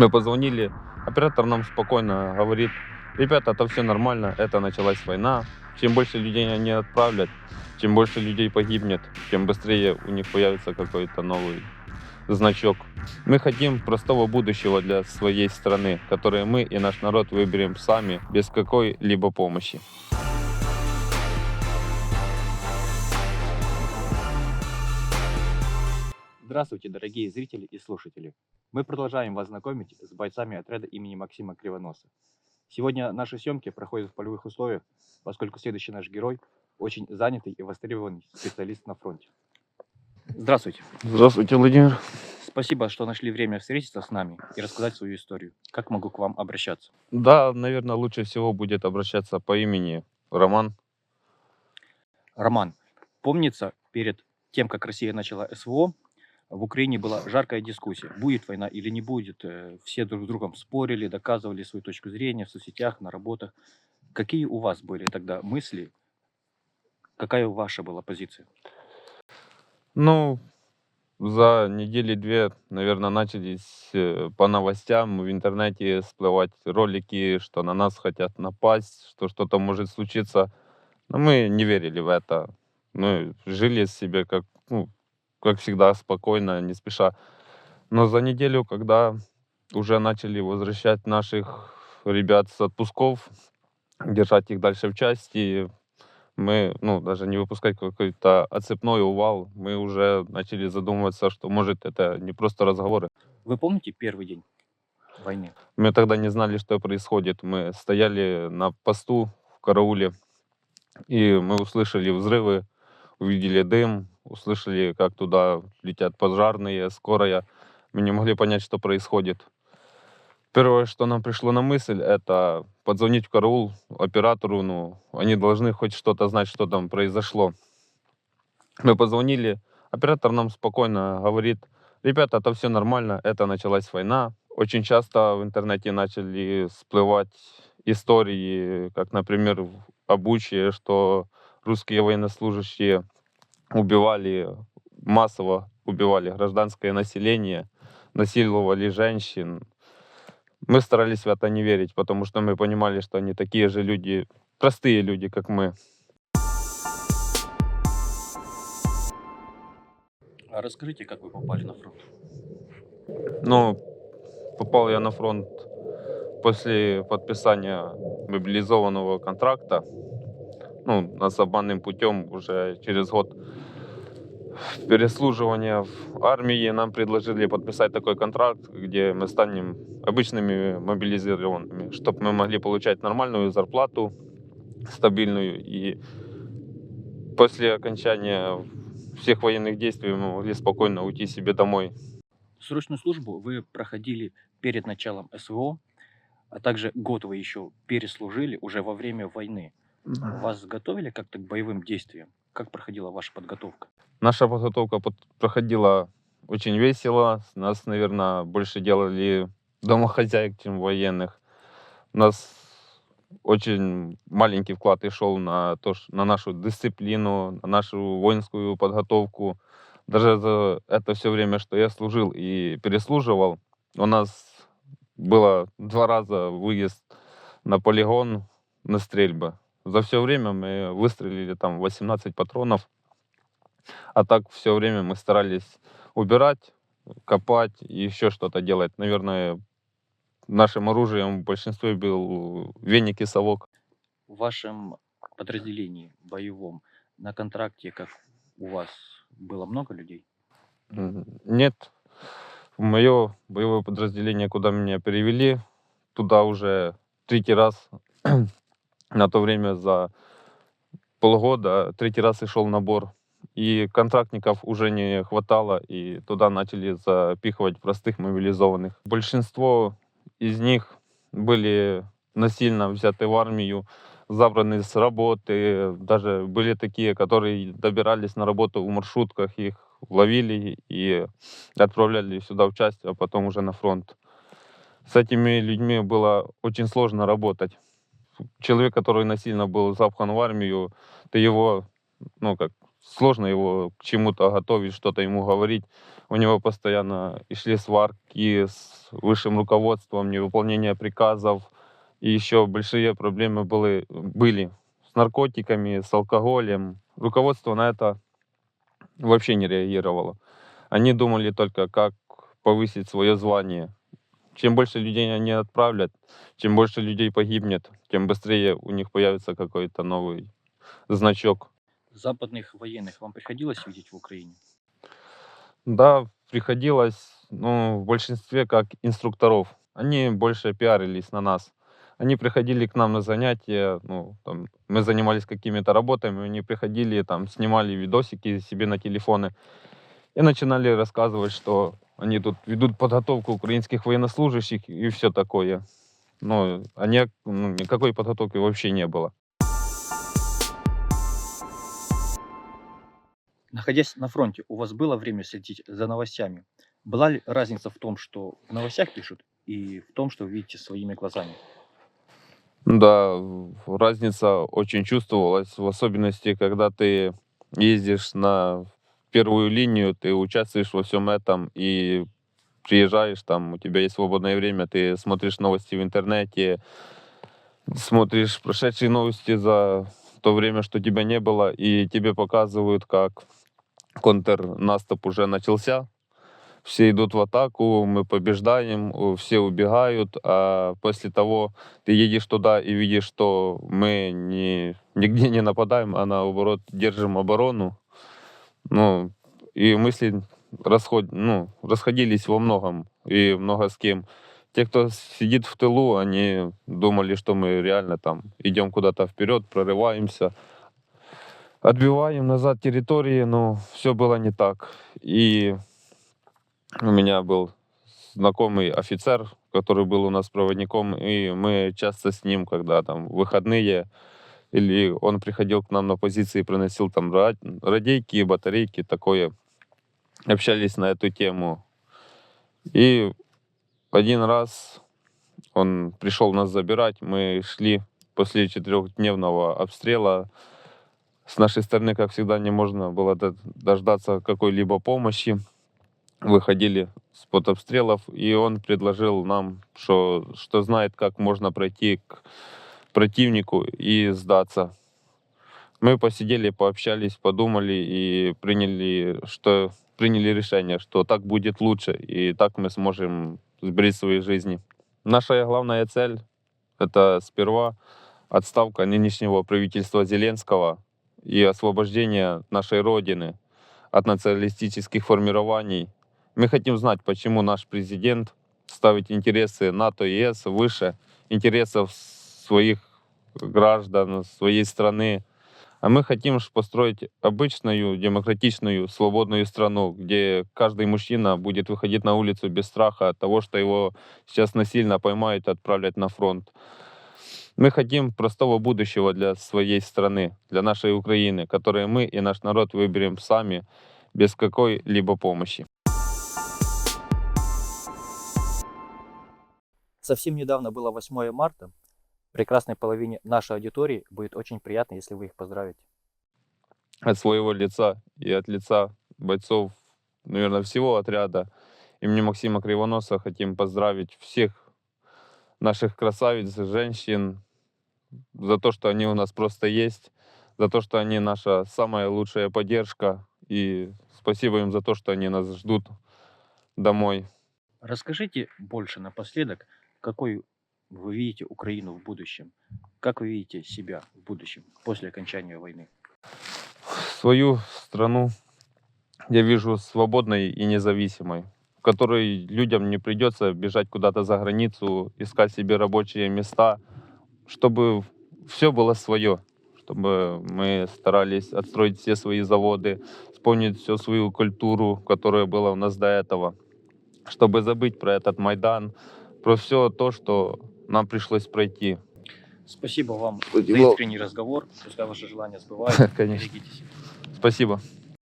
Мы позвонили, оператор нам спокойно говорит, ребята, это все нормально, это началась война. Чем больше людей они отправлят, чем больше людей погибнет, тем быстрее у них появится какой-то новый значок. Мы хотим простого будущего для своей страны, которое мы и наш народ выберем сами, без какой-либо помощи. Здравствуйте, дорогие зрители и слушатели. Мы продолжаем вас знакомить с бойцами отряда имени Максима Кривоноса. Сегодня наши съемки проходят в полевых условиях, поскольку следующий наш герой очень занятый и востребованный специалист на фронте. Здравствуйте. Здравствуйте, Владимир. Спасибо, что нашли время встретиться с нами и рассказать свою историю. Как могу к вам обращаться? Да, наверное, лучше всего будет обращаться по имени Роман. Роман, помнится, перед тем, как Россия начала СВО, в Украине была жаркая дискуссия, будет война или не будет. Э, Все друг с другом спорили, доказывали свою точку зрения в соцсетях, на работах. Какие у вас были тогда мысли? Какая ваша была позиция? Ну, за недели две, наверное, начались э, по новостям в интернете всплывать ролики, что на нас хотят напасть, что что-то может случиться. Но мы не верили в это. Мы жили себе как, ну, как всегда, спокойно, не спеша. Но за неделю, когда уже начали возвращать наших ребят с отпусков, держать их дальше в части, мы, ну, даже не выпускать какой-то отцепной увал, мы уже начали задумываться, что может это не просто разговоры. Вы помните первый день войны? Мы тогда не знали, что происходит. Мы стояли на посту в карауле, и мы услышали взрывы, увидели дым, услышали, как туда летят пожарные, скорая. Мы не могли понять, что происходит. Первое, что нам пришло на мысль, это позвонить в караул оператору. Ну, они должны хоть что-то знать, что там произошло. Мы позвонили, оператор нам спокойно говорит, ребята, это все нормально, это началась война. Очень часто в интернете начали всплывать истории, как, например, в Обуче, что русские военнослужащие убивали, массово убивали гражданское население, насиловали женщин. Мы старались в это не верить, потому что мы понимали, что они такие же люди, простые люди, как мы. А расскажите, как вы попали на фронт? Ну, попал я на фронт после подписания мобилизованного контракта. Ну, нас обманным путем уже через год переслуживания в армии нам предложили подписать такой контракт, где мы станем обычными мобилизированными, чтобы мы могли получать нормальную зарплату, стабильную. И после окончания всех военных действий мы могли спокойно уйти себе домой. Срочную службу вы проходили перед началом СВО, а также год вы еще переслужили уже во время войны. Вас готовили как-то к боевым действиям? Как проходила ваша подготовка? Наша подготовка под- проходила очень весело. Нас, наверное, больше делали домохозяек, чем военных. У нас очень маленький вклад и шел на, то, на нашу дисциплину, на нашу воинскую подготовку. Даже за это все время, что я служил и переслуживал, у нас было два раза выезд на полигон на стрельбы. За все время мы выстрелили там 18 патронов. А так все время мы старались убирать, копать и еще что-то делать. Наверное, нашим оружием в большинстве был веник и совок. В вашем подразделении боевом на контракте, как у вас, было много людей? Нет, в мое боевое подразделение, куда меня перевели, туда уже третий раз на то время за полгода, третий раз шел набор. И контрактников уже не хватало, и туда начали запихивать простых мобилизованных. Большинство из них были насильно взяты в армию, забраны с работы. Даже были такие, которые добирались на работу в маршрутках, их ловили и отправляли сюда в часть, а потом уже на фронт. С этими людьми было очень сложно работать. Человек, который насильно был запхан в армию, ты его, ну как, сложно его к чему-то готовить, что-то ему говорить. У него постоянно и шли сварки с высшим руководством, невыполнение приказов. И еще большие проблемы были, были с наркотиками, с алкоголем. Руководство на это вообще не реагировало. Они думали только, как повысить свое звание. Чем больше людей они отправлят, чем больше людей погибнет, тем быстрее у них появится какой-то новый значок. Западных военных вам приходилось видеть в Украине? Да, приходилось, ну, в большинстве как инструкторов. Они больше пиарились на нас. Они приходили к нам на занятия, ну, там, мы занимались какими-то работами, они приходили, там, снимали видосики себе на телефоны и начинали рассказывать, что они тут ведут подготовку украинских военнослужащих и все такое. Но они, ну, никакой подготовки вообще не было. Находясь на фронте, у вас было время следить за новостями? Была ли разница в том, что в новостях пишут, и в том, что вы видите своими глазами? Да, разница очень чувствовалась, в особенности, когда ты ездишь на первую линию, ты участвуешь во всем этом и приезжаешь, там у тебя есть свободное время, ты смотришь новости в интернете, смотришь прошедшие новости за то время, что тебя не было, и тебе показывают, как контрнаступ уже начался, все идут в атаку, мы побеждаем, все убегают, а после того ты едешь туда и видишь, что мы не, нигде не нападаем, а наоборот держим оборону. Ну, и мысли расход, ну, расходились во многом и много с кем. Те, кто сидит в тылу, они думали, что мы реально там идем куда-то вперед, прорываемся, отбиваем назад территории, но все было не так. И у меня был знакомый офицер, который был у нас проводником, и мы часто с ним, когда там выходные, или он приходил к нам на позиции, приносил там ра- радейки, батарейки, такое, общались на эту тему. И один раз он пришел нас забирать, мы шли после четырехдневного обстрела. С нашей стороны, как всегда, не можно было до- дождаться какой-либо помощи выходили с-под обстрелов, и он предложил нам, что, что знает, как можно пройти к противнику и сдаться. Мы посидели, пообщались, подумали и приняли, что, приняли решение, что так будет лучше, и так мы сможем сберечь свои жизни. Наша главная цель — это сперва отставка нынешнего правительства Зеленского и освобождение нашей Родины от националистических формирований, мы хотим знать, почему наш президент ставит интересы НАТО и ЕС выше интересов своих граждан, своей страны. А мы хотим построить обычную, демократичную, свободную страну, где каждый мужчина будет выходить на улицу без страха от того, что его сейчас насильно поймают и отправлять на фронт. Мы хотим простого будущего для своей страны, для нашей Украины, которое мы и наш народ выберем сами, без какой-либо помощи. Совсем недавно было 8 марта. Прекрасной половине нашей аудитории будет очень приятно, если вы их поздравите. от своего лица и от лица бойцов, наверное, всего отряда имени Максима Кривоноса хотим поздравить всех наших красавиц, женщин за то, что они у нас просто есть, за то, что они наша самая лучшая поддержка. И спасибо им за то, что они нас ждут домой. Расскажите больше напоследок, какой вы видите Украину в будущем? Как вы видите себя в будущем после окончания войны? свою страну я вижу свободной и независимой, в которой людям не придется бежать куда-то за границу, искать себе рабочие места, чтобы все было свое, чтобы мы старались отстроить все свои заводы, вспомнить всю свою культуру, которая была у нас до этого, чтобы забыть про этот Майдан, про все то, что нам пришлось пройти. Спасибо вам за искренний разговор. Пускай ваши желания сбываются. Конечно. Берегите себя. Спасибо.